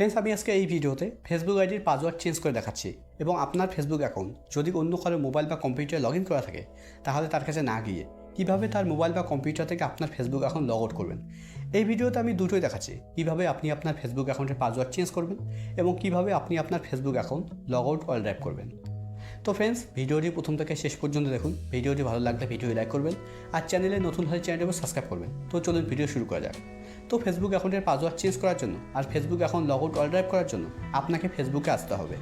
Friends আমি আজকে এই ভিডিওতে ফেসবুক আইডির পাসওয়ার্ড চেঞ্জ করে দেখাচ্ছি এবং আপনার ফেসবুক অ্যাকাউন্ট যদি অন্য কারও মোবাইল বা কম্পিউটারে লগ ইন করা থাকে, তাহলে তার কাছে না গিয়ে কীভাবে তার মোবাইল বা কম্পিউটার থেকে আপনার ফেসবুক অ্যাকাউন্ট লগ আউট করবেন? এই ভিডিওতে আমি দুটোই দেখাচ্ছি। কীভাবে আপনি আপনার ফেসবুক অ্যাকাউন্টের পাসওয়ার্ড চেঞ্জ করবেন এবং কীভাবে আপনি আপনার Facebook account log out all drive করবেন। তো ফ্রেন্ডস ভিডিওটি প্রথম থেকে শেষ পর্যন্ত দেখুন। ভিডিওটি ভালো লাগলে ভিডিও লাইক করবেন আর চ্যানেলে নতুন হলে চ্যানেলটিকে সাবস্ক্রাইব করবেন। তো চলুন ভিডিও শুরু করা যাক। তো ফেসবুক অ্যাকাউন্টের পাসওয়ার্ড চেঞ্জ করার জন্য আর Facebook account log out all drive করার জন্য আপনাকে ফেসবুকে আসতে হবে।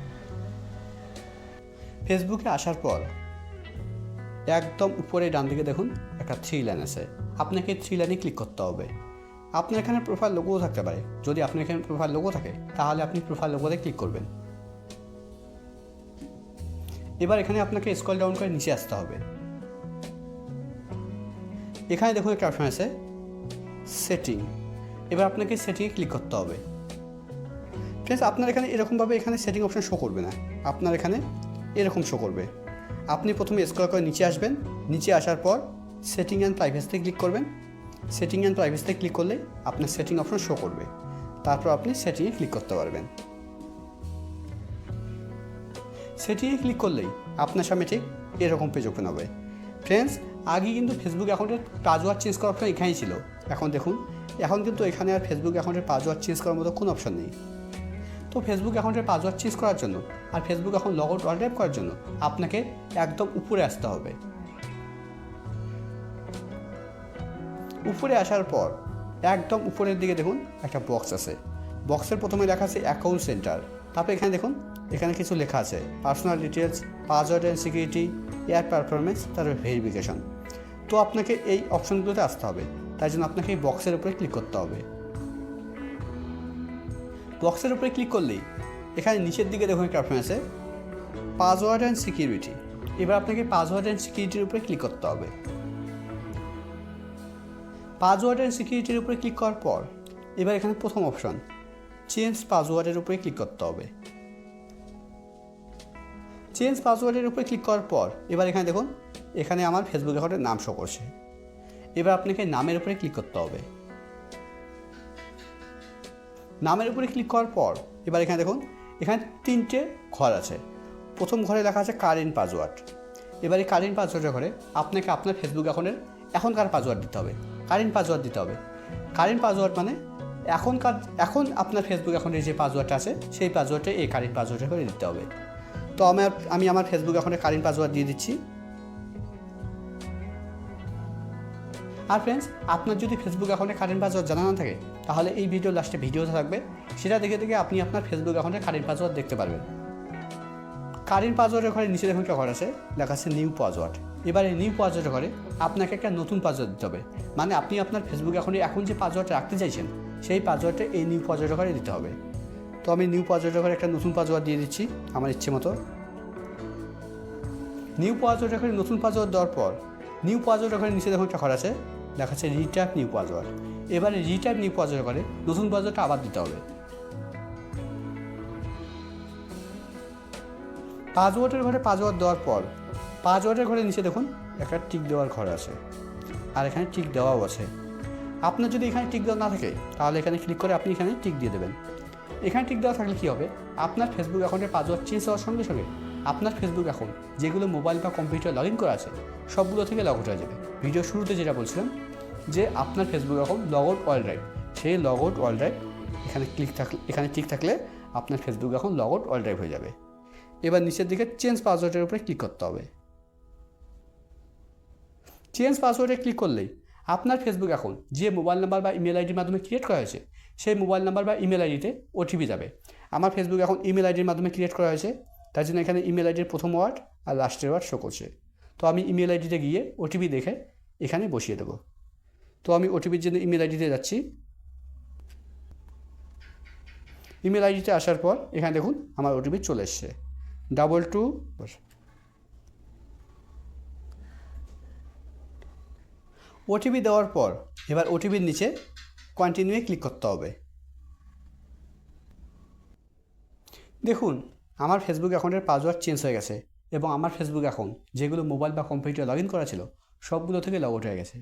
ফেসবুকে আসার পর একদম উপরে ডান দিকে দেখুন একটা থ্রি লাইন আছে। আপনাকে থ্রি লাইনে ক্লিক করতে হবে। আপনার এখানে প্রোফাইল লোগোও থাকতে পারে। যদি আপনার এখানে প্রোফাইল লোগো থাকে, তাহলে আপনি প্রোফাইল লোগোতে ক্লিক করবেন। এবার এখানে আপনাকে স্কল ডাউন করে নিচে আসতে হবে। এখানে দেখুন একটা অপশন আছে সেটিং এবার আপনাকে সেটিংয়ে ক্লিক করতে হবে। ফ্রেন্ডস আপনার এখানে এরকমভাবে এখানে সেটিং অপশন শো করবে না। আপনার এখানে এরকম শো করবে। আপনি প্রথমে স্কল করে নিচে আসবেন। নিচে আসার পর সেটিং অ্যান্ড প্রাইভেসিতে ক্লিক করবেন। সেটিং অ্যান্ড প্রাইভেসিতে ক্লিক করলে আপনার সেটিং অপশন শো করবে। তারপর আপনি সেটিংয়ে ক্লিক করতে পারবেন। সেটিংয়ে ক্লিক করলেই আপনার সামনে ঠিক এরকম পেজ ওপেন হবে। ফ্রেন্ডস আগে কিন্তু ফেসবুক অ্যাকাউন্টের পাসওয়ার্ড চেঞ্জ করার অপশন এখানেই ছিল। এখন দেখুন, এখন কিন্তু এখানে আর ফেসবুক অ্যাকাউন্টের পাসওয়ার্ড চেঞ্জ করার মতো কোনো অপশন নেই। তো ফেসবুক অ্যাকাউন্টের পাসওয়ার্ড চেঞ্জ করার জন্য আর Facebook account log out all drive করার জন্য আপনাকে একদম উপরে আসতে হবে। উপরে আসার পর একদম উপরের দিকে দেখুন একটা বক্স আছে। বক্সের প্রথমে লেখা আছে অ্যাকাউন্ট সেন্টার তারপর এখানে দেখুন এখানে কিছু লেখা আছে। Personal details password and security air performance তারপর ভেরিফিকেশন তো আপনাকে এই অপশনগুলোতে আসতে হবে। তাই জন্য আপনাকে এই বক্সের উপরে ক্লিক করতে হবে। বক্সের উপরে ক্লিক করলেই এখানে নিচের দিকে দেখুন একটা অপশন আছে। পাসওয়ার্ড অ্যান্ড সিকিউরিটি এবার আপনাকে পাসওয়ার্ড অ্যান্ড সিকিউরিটির উপরে ক্লিক করতে হবে। পাসওয়ার্ড অ্যান্ড সিকিউরিটির উপরে ক্লিক করার পর এবার এখানে প্রথম অপশন চেঞ্জ পাসওয়ার্ডের উপরে ক্লিক করতে হবে। চেঞ্জ পাসওয়ার্ডের উপরে ক্লিক করার পর, এবার এখানে দেখুন, এখানে আমার ফেসবুক অ্যাকাউন্টের নাম শো করছে। এবার আপনাকে নামের উপরে ক্লিক করতে হবে। নামের উপরে ক্লিক করার পর, এবার এখানে দেখুন, এখানে তিনটে ঘর আছে। প্রথম ঘরে লেখা আছে কারেন্ট পাসওয়ার্ড এবার এই কারেন্ট পাসওয়ার্ডের ঘরে আপনাকে আপনার ফেসবুক অ্যাকাউন্টের এখনকার পাসওয়ার্ড দিতে হবে। কারেন্ট পাসওয়ার্ড দিতে হবে। কারেন্ট পাসওয়ার্ড মানে এখনকার, এখন আপনার ফেসবুক অ্যাকাউন্টের যে পাসওয়ার্ডটা আছে, সেই পাসওয়ার্ডটা এই কারেন্ট পাসওয়ার্ডের করে দিতে হবে। তো আমার আমি আমার ফেসবুক অ্যাকাউন্টে কারেন্ট পাসওয়ার্ড দিয়ে দিচ্ছি। আর ফ্রেন্ডস আপনার যদি ফেসবুক অ্যাকাউন্টে কারেন্ট পাসওয়ার্ড জানা না থাকে, তাহলে এই ভিডিও লাস্টে ভিডিওতে থাকবে। সেটা দেখে দেখে আপনি আপনার ফেসবুক অ্যাকাউন্টে কারেন্ট পাসওয়ার্ড দেখতে পারবেন। কারেন্ট পাসওয়ার্ডের ঘরে নিচে দেখুন একটা ঘর আছে লেখা আছে নিউ পাসওয়ার্ড এবারে নিউ পাসওয়ার্ডের ঘরে আপনাকে একটা নতুন পাসওয়ার্ড দিতে হবে। মানে আপনি আপনার ফেসবুক অ্যাকাউন্টে এখন যে পাসওয়ার্ড রাখতে চাইছেন, সেই পাসওয়ার্ডটা এই নিউ পাসওয়ার্ডের ঘরে দিতে হবে। তো আমি নিউ পাসওয়ার্ডের একটা নতুন পাসওয়ার্ড দিয়ে দিচ্ছি, আমার ইচ্ছে মতো। নিউ পাসওয়ার্ডের ঘরে নতুন পাসওয়ার্ড দেওয়ার পর, নিউ পাসওয়ার্ডের ঘরে নিচে দেখুন একটা ঘর আছে লেখা আছে রিটাইপ নিউ পাসওয়ার্ড এবারে রিটাইপ নিউ পাসওয়ার্ড করে নতুন পাসওয়ার্ডটা আবার দিতে হবে। পাসওয়ার্ডের ঘরে পাসওয়ার্ড দেওয়ার পর পাসওয়ার্ডের ঘরে নিচে দেখুন একটা টিক দেওয়ার ঘর আছে, আর এখানে টিক দেওয়াও আছে। আপনার যদি এখানে টিক দেওয়া না থাকে, তাহলে এখানে ক্লিক করে আপনি এখানে টিক দিয়ে দেবেন। এখানে ঠিক দেওয়া থাকলে কী হবে? আপনার ফেসবুক অ্যাকাউন্টের পাসওয়ার্ড চেঞ্জ হওয়ার সঙ্গে সঙ্গে আপনার ফেসবুক অ্যাকাউন্ট যেগুলো মোবাইল বা কম্পিউটার লগ ইন করা আছে, সবগুলো থেকে লগ আউট হয়ে যাবে। ভিডিও শুরুতে যেটা বলছিলাম, যে আপনার Facebook account log out all drive সেই লগ আউট অল ড্রাইভ এখানে ক্লিক থাকলে এখানে টিক থাকলে আপনার Facebook account log out all drive হয়ে যাবে। এবার নিচের দিকে চেঞ্জ পাসওয়ার্ডের উপরে ক্লিক করতে হবে। চেঞ্জ পাসওয়ার্ডে ক্লিক করলেই আপনার ফেসবুক অ্যাকাউন্ট যে মোবাইল নাম্বার বা ইমেল আইডির মাধ্যমে ক্রিয়েট করা হয়েছে, সেই মোবাইল নাম্বার বা ইমেল আইডিতে ওটিপি যাবে। আমার ফেসবুক অ্যাকাউন্ট ইমেল আইডির মাধ্যমে ক্রিয়েট করা হয়েছে, তার জন্য এখানে ইমেল আইডির প্রথম ওয়ার্ড আর লাস্টের ওয়ার্ড শো করছে। তো আমি ইমেল আইডিতে গিয়ে ওটিপি দেখে এখানে বসিয়ে দেবো। তো আমি ওটিপির জন্য ইমেল আইডিতে যাচ্ছি। ইমেল আইডিতে আসার পর এখানে দেখুন, আমার ওটিপি চলে এসছে। ডাবল টু ওটিপি দেওয়ার পর এবার ওটিপির নিচে কন্টিনিউয়ে ক্লিক করতে হবে। দেখুন, আমার ফেসবুক অ্যাকাউন্টের পাসওয়ার্ড চেঞ্জ হয়ে গেছে এবং আমার ফেসবুক অ্যাকাউন্ট যেগুলো মোবাইল বা কম্পিউটার লগ ইন করা ছিল, সবগুলো থেকে লগ আউট হয়ে গেছে।